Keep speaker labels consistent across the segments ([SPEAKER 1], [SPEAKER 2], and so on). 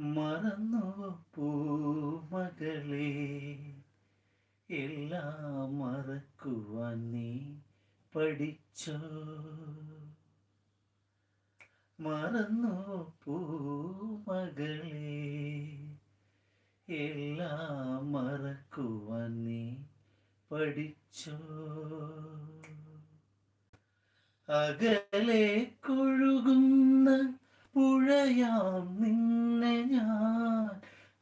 [SPEAKER 1] മറന്നു പൂമകളെ? എല്ലാം മറക്കുവാൻ നീ പഠിച്ചോ? മറന്നു പൂമകളെ? എല്ലാം മറക്കുവാൻ നീ പഠിച്ചോ? അകലെ കൊഴുകുന്ന പുഴയാം നിങ്ങൾ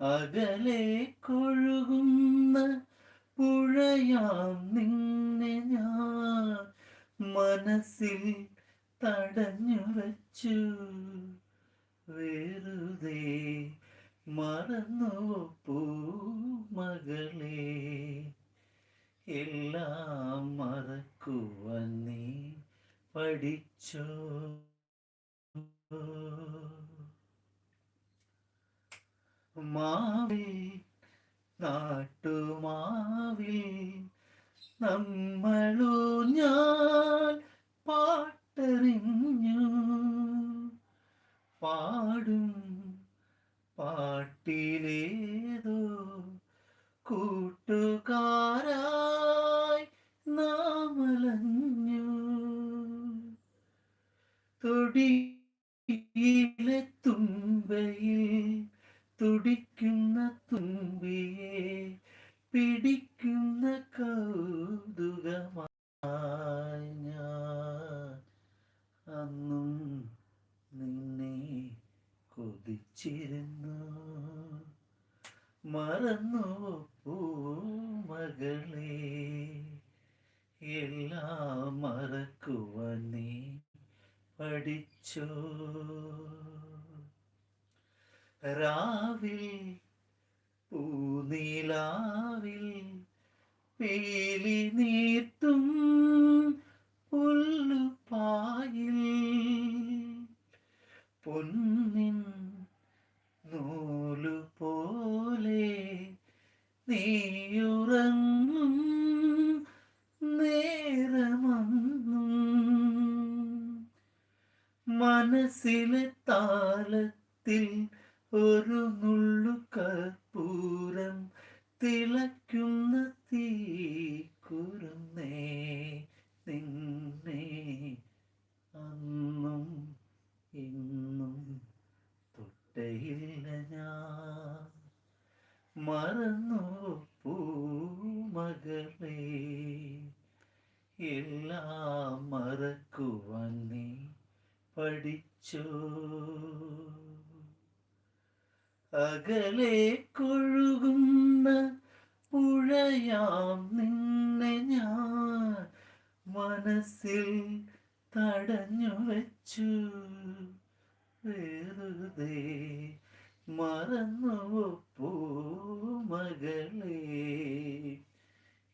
[SPEAKER 1] അകലെ കൊഴുകുന്ന പുഴയാം നിന്നെ ഞാൻ. മനസ്സിൽ തടഞ്ഞു വച്ചു. വെറുതെ മറന്നു പൂമകളെ എല്ലാം മറക്കുവാൻ നീ പഠിച്ചോ. മാവിൽ നാട്ടുമാവിൽ നമ്മളോ ഞാൻ പാട്ടറിഞ്ഞു. പാടും പാട്ടിലേതോ കൂട്ടുകാരായി നാമലഞ്ഞു. തൊടിയിലെ തുമ്പയിൽ തുടിക്കുന്ന തുമ്പിയെ പിടിക്കുന്ന കൗതുകമായി അന്നും നിന്നെ കൊതിച്ചിരുന്നു. മറന്നു പൂമകളെ എല്ലാം മറക്കുവാൻ നീ പഠിച്ചോ? രാവിൽ പൂനീലാവിൽ പേലി നീർത്തും പുല്ലുപായിൽ. പൊന്നിൻ നൂലു പോലെ നീയുറങ്ങും നേരമന്നും. മനസ്സിലെ താളത്തിൽ ഒരു നുള്ളു കർപ്പൂരം തിളയ്ക്കുന്ന തീ കുറുന്നേ നിന്നെ അന്നും ഇന്നും തൊട്ടയില്ല ഞാൻ. മറന്നു പൂമകളെ എല്ലാം മറക്കുവാൻ നീ പഠിച്ചോ. അകലെ കൊഴുകുന്ന പുഴയാം നിന്നെ ഞാൻ. മനസ്സിൽ തടഞ്ഞു വെച്ചു. വെറുതെ മറന്നു പൂമകളെ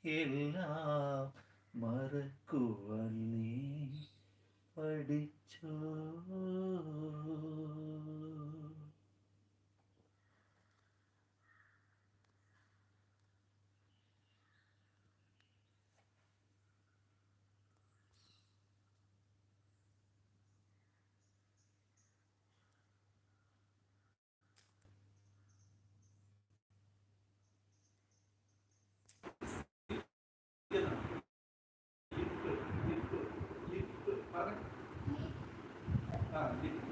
[SPEAKER 1] എല്ലാം മറക്കുവാൻ നീ പഠിച്ചോ?
[SPEAKER 2] Ah.